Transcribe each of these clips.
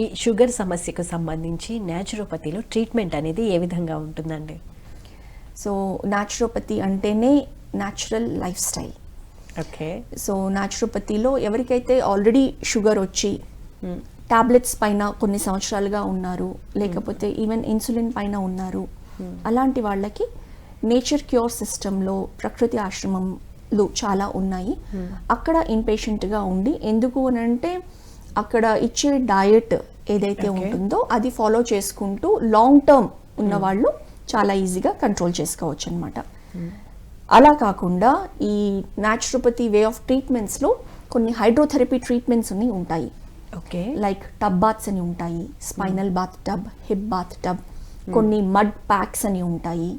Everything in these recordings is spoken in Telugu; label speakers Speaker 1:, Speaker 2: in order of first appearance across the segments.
Speaker 1: ఈ షుగర్ సమస్యకు సంబంధించి న్యాచురోపతిలో ట్రీట్మెంట్ అనేది ఏ విధంగా ఉంటుందండి?
Speaker 2: సో న్యాచురోపతి అంటేనే natural lifestyle
Speaker 1: okay.
Speaker 2: So న్యాచురోపతిలో ఎవరికైతే ఆల్రెడీ షుగర్ వచ్చి టాబ్లెట్స్ పైన కొన్ని సంవత్సరాలుగా ఉన్నారు లేకపోతే ఈవెన్ ఇన్సులిన్ పైన ఉన్నారు అలాంటి వాళ్ళకి నేచర్ క్యూర్ సిస్టంలో ప్రకృతి ఆశ్రమంలు చాలా ఉన్నాయి. అక్కడ ఇన్పేషెంట్గా ఉండి ఎందుకు అని అంటే అక్కడ ఇచ్చే డయట్ ఏదైతే. ఉంటుందో అది ఫాలో చేసుకుంటూ లాంగ్ టర్మ్ ఉన్న వాళ్ళు చాలా ఈజీగా కంట్రోల్ చేసుకోవచ్చు అనమాట అలా కాకుండా ఈ న్యాచురోపతి వే ఆఫ్ ట్రీట్మెంట్స్లో కొన్ని హైడ్రోథెరపీ ట్రీట్మెంట్స్ అని ఉంటాయి.
Speaker 1: ఓకే.
Speaker 2: లైక్ టబ్ బాత్స్ అని ఉంటాయి spinal bath tub hip bath tub కొన్ని మడ్ ప్యాక్స్ అని ఉంటాయి.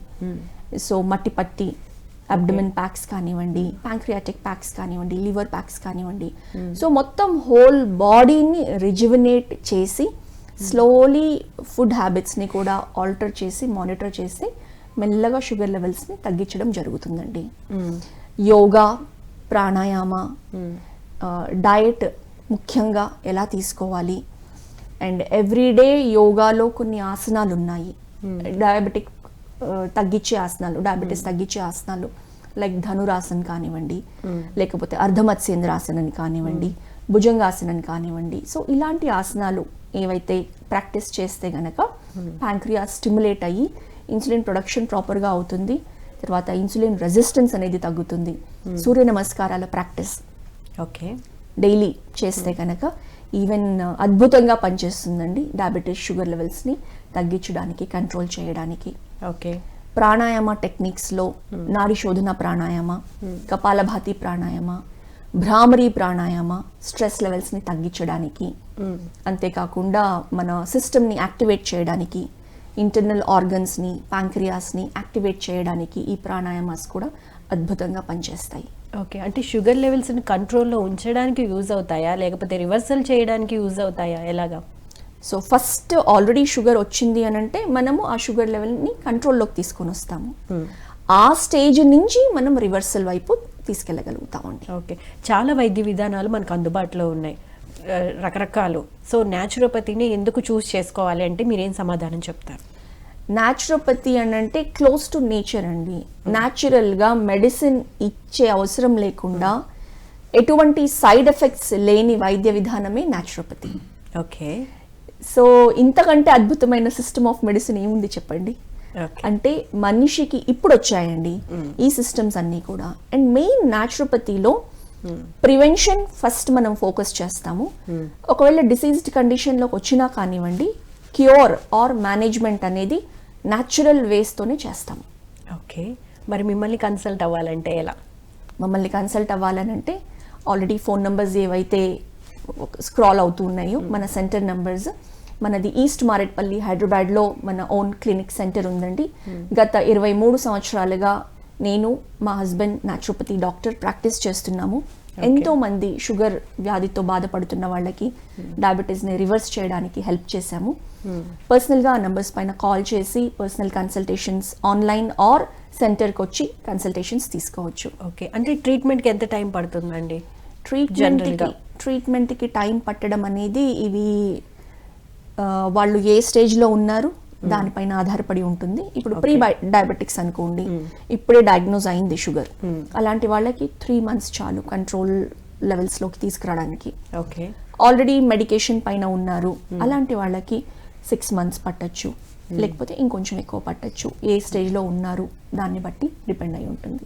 Speaker 2: సో మట్టి పట్టి అబ్డమిన్ ప్యాక్స్ కానివ్వండి ప్యాంక్రియాటిక్ ప్యాక్స్ కానివ్వండి లివర్ ప్యాక్స్ కానివ్వండి. సో మొత్తం హోల్ బాడీని రిజివినేట్ చేసి స్లోలీ ఫుడ్ హ్యాబిట్స్ని కూడా ఆల్టర్ చేసి మానిటర్ చేసి మెల్లగా షుగర్ లెవెల్స్ని తగ్గించడం జరుగుతుందండి. యోగా ప్రాణాయామ డయట్ ముఖ్యంగా ఎలా తీసుకోవాలి? అండ్ ఎవ్రీడే యోగాలో కొన్ని ఆసనాలు ఉన్నాయి. డయాబెటిక్ తగ్గించే ఆసనాలు డయాబెటీస్ తగ్గించే ఆసనాలు. లైక్ ధనురాసన్ కానివ్వండి లేకపోతే అర్ధమత్స్యేంద్రాసనం కానివ్వండి భుజంగాసనం కానివ్వండి. సో ఇలాంటి ఆసనాలు ఏవైతే ప్రాక్టీస్ చేస్తే గనక ప్యాంక్రియా స్టిమ్యులేట్ అయ్యి ఇన్సులిన్ ప్రొడక్షన్ ప్రాపర్గా అవుతుంది. తర్వాత ఇన్సులిన్ రెసిస్టెన్స్ అనేది తగ్గుతుంది. సూర్య నమస్కారాల ప్రాక్టీస్
Speaker 1: ఓకే.
Speaker 2: డైలీ చేస్తే కనుక ఈవెన్ అద్భుతంగా పనిచేస్తుందండి. డయాబెటీస్ షుగర్ లెవెల్స్ని తగ్గించడానికి కంట్రోల్ చేయడానికి.
Speaker 1: ఓకే.
Speaker 2: ప్రాణాయామ టెక్నిక్స్లో నాడి శోధన ప్రాణాయామ కపాలభాతి ప్రాణాయామ భ్రామరీ ప్రాణాయామ స్ట్రెస్ లెవెల్స్ని తగ్గించడానికి అంతేకాకుండా మన సిస్టమ్ని యాక్టివేట్ చేయడానికి ఇంటర్నల్ ఆర్గన్స్ని ప్యాంక్రియాస్ని యాక్టివేట్ చేయడానికి ఈ ప్రాణాయామాస్ కూడా అద్భుతంగా పనిచేస్తాయి.
Speaker 1: ఓకే. అంటే షుగర్ లెవెల్స్ని కంట్రోల్లో ఉంచడానికి యూజ్ అవుతాయా? లేకపోతే రివర్సల్ చేయడానికి యూజ్ అవుతాయా? ఎలాగా?
Speaker 2: సో ఫస్ట్ ఆల్రెడీ షుగర్ వచ్చింది అని అంటే మనము ఆ షుగర్ లెవెల్ని కంట్రోల్లోకి తీసుకొని వస్తాము. ఆ స్టేజ్ నుంచి మనం రివర్సల్ వైపు తీసుకెళ్ళగలుగుతామండి
Speaker 1: ఓకే చాలా వైద్య విధానాలు మనకు అందుబాటులో ఉన్నాయి. రకరకాలు. సో న్యాచురోపతిని ఎందుకు చూస్ చేసుకోవాలి అంటే మీరేం సమాధానం చెప్తారు?
Speaker 2: న్యాచురోపతి అని అంటే క్లోజ్ టు నేచర్ అండి. న్యాచురల్గా మెడిసిన్ ఇచ్చే అవసరం లేకుండా ఎటువంటి సైడ్ ఎఫెక్ట్స్ లేని వైద్య విధానమే న్యాచురోపతి
Speaker 1: ఓకే
Speaker 2: సో ఇంతకంటే అద్భుతమైన సిస్టమ్ ఆఫ్ మెడిసిన్ ఏముంది చెప్పండి? అంటే మనిషికి ఇప్పుడు వచ్చాయండి ఈ సిస్టమ్స్ అన్నీ కూడా. అండ్ మెయిన్ న్యాచురోపతిలో ప్రివెన్షన్ ఫస్ట్ మనం ఫోకస్ చేస్తాము. ఒకవేళ డిసీజ్డ్ కండిషన్లోకి వచ్చినా కానివ్వండి క్యూర్ ఆర్ మేనేజ్మెంట్ అనేది న్యాచురల్ వేస్తోనే చేస్తాము.
Speaker 1: ఓకే మరి మిమ్మల్ని కన్సల్ట్ అవ్వాలంటే ఎలా?
Speaker 2: మమ్మల్ని కన్సల్ట్ అవ్వాలనంటే ఆల్రెడీ ఫోన్ నెంబర్స్ ఏవైతే స్క్రాల్ అవుతూ ఉన్నాయో. మన సెంటర్ నెంబర్స్ మనది ఈస్ట్ మారేట్పల్లి హైదరాబాద్లో మన ఓన్ క్లినిక్ సెంటర్ ఉందండి. గత ఇరవై మూడు సంవత్సరాలుగా నేను మా హస్బెండ్ న్యాచురోపతి డాక్టర్ ప్రాక్టీస్ చేస్తున్నాము. ఎంతో మంది షుగర్ వ్యాధితో బాధపడుతున్న వాళ్ళకి డయాబెటీస్ని రివర్స్ చేయడానికి హెల్ప్ చేశాము. పర్సనల్గా ఆ నెంబర్స్ పైన కాల్ చేసి పర్సనల్ కన్సల్టేషన్స్ ఆన్లైన్ ఆర్ సెంటర్కి వచ్చి కన్సల్టేషన్స్ తీసుకోవచ్చు.
Speaker 1: ఓకే అంటే ట్రీట్మెంట్కి ఎంత టైం పడుతుందండి? గా.
Speaker 2: ట్రీట్మెంట్కి టైం పట్టడం అనేది ఇవి వాళ్ళు ఏ స్టేజ్లో ఉన్నారు దానిపైన ఆధారపడి ఉంటుంది. ఇప్పుడు ప్రీ డయాబెటిక్స్ అనుకోండి ఇప్పుడే డయాగ్నోజ్ అయింది షుగర్. అలాంటి వాళ్ళకి త్రీ మంత్స్ చాలు కంట్రోల్ లెవెల్స్లోకి తీసుకురావడానికి.
Speaker 1: ఓకే.
Speaker 2: ఆల్రెడీ మెడికేషన్ పైన ఉన్నారు. అలాంటి వాళ్ళకి సిక్స్ మంత్స్ పట్టచ్చు. లేకపోతే ఇంకొంచెం ఎక్కువ పట్టచ్చు. ఏ స్టేజ్లో ఉన్నారు దాన్ని బట్టి డిపెండ్ అయి ఉంటుంది.